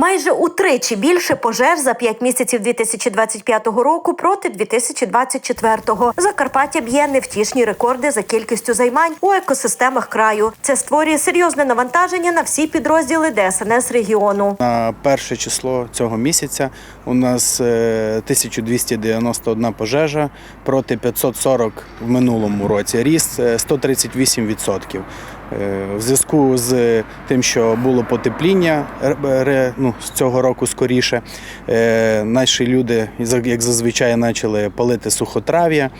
Майже утричі більше пожеж за 5 місяців 2025 року проти 2024-го. Закарпаття б'є невтішні рекорди за кількістю займань у екосистемах краю. Це створює серйозне навантаження на всі підрозділи ДСНС регіону. На перше число цього місяця у нас е, 1291 пожежа проти 540 в минулому році. Ріст е, 138%. Е, В зв'язку з тим, що було потепління ре- ну, з цього року скоріше, е, наші люди, як зазвичай, почали палити сухотрав'я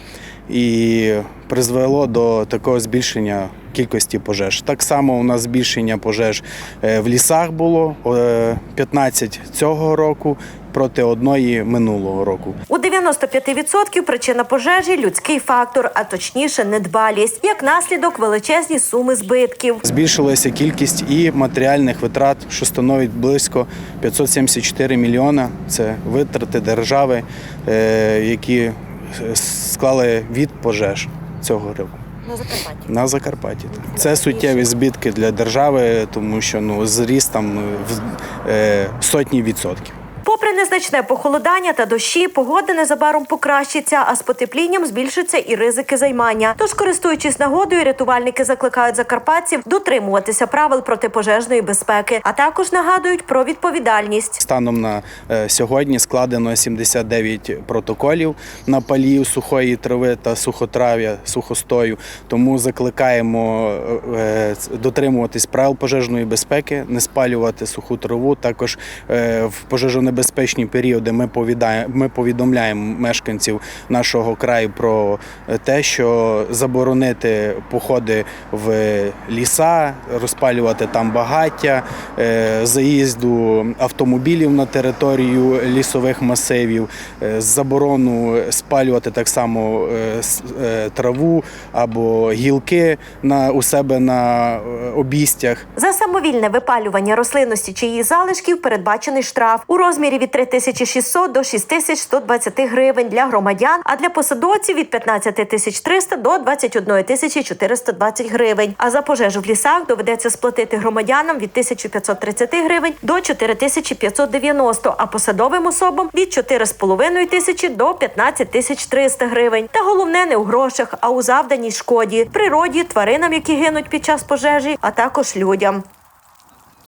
і призвело до такого збільшення кількості пожеж. Так само у нас збільшення пожеж е, в лісах було е, 15 цього року проти одної минулого року. У 95% причина пожежі людський фактор, а точніше недбалість. Як наслідок величезні суми збитків. Збільшилася кількість і матеріальних витрат, що становить близько 574 мільйона. Це витрати держави, е, які е, склали від пожеж цього року. На Закарпатті. На Закарпатті. так. Це суттєві збитки для держави, тому що ну, зріс там в е, сотні відсотків. Незначне похолодання та дощі, погода незабаром покращиться, а з потеплінням збільшаться і ризики займання. Тож, користуючись нагодою, рятувальники закликають закарпатців дотримуватися правил протипожежної безпеки, а також нагадують про відповідальність. Станом на е, сьогодні складено 79 протоколів на палів сухої трави та сухотрав'я, сухостою. Тому закликаємо е, дотримуватись правил пожежної безпеки, не спалювати суху траву. Також е, в пожежонебезпечні періоди ми ми повідомляємо мешканців нашого краю про е, те, що заборонити походи в ліса, розпалювати там багаття, е, заїзду автомобілів на територію лісових масивів, е, заборону спалювати так само траву або гілки на у себе на обійстях. За самовільне випалювання рослинності чи її залишків передбачений штраф у розмірі від 3600 до 6120 гривень для громадян, а для посадовців від 15 тисяч 300 до 21 тисячі 420 гривень. А за пожежу в лісах доведеться сплатити громадянам від 1530 гривень до 4590, а посадовим особам від 4,5 тисячі до 15 тисяч 300 гривень. Та головне не у грошах, а у завданій шкоді природі, тваринам, які гинуть під час пожежі, а також людям.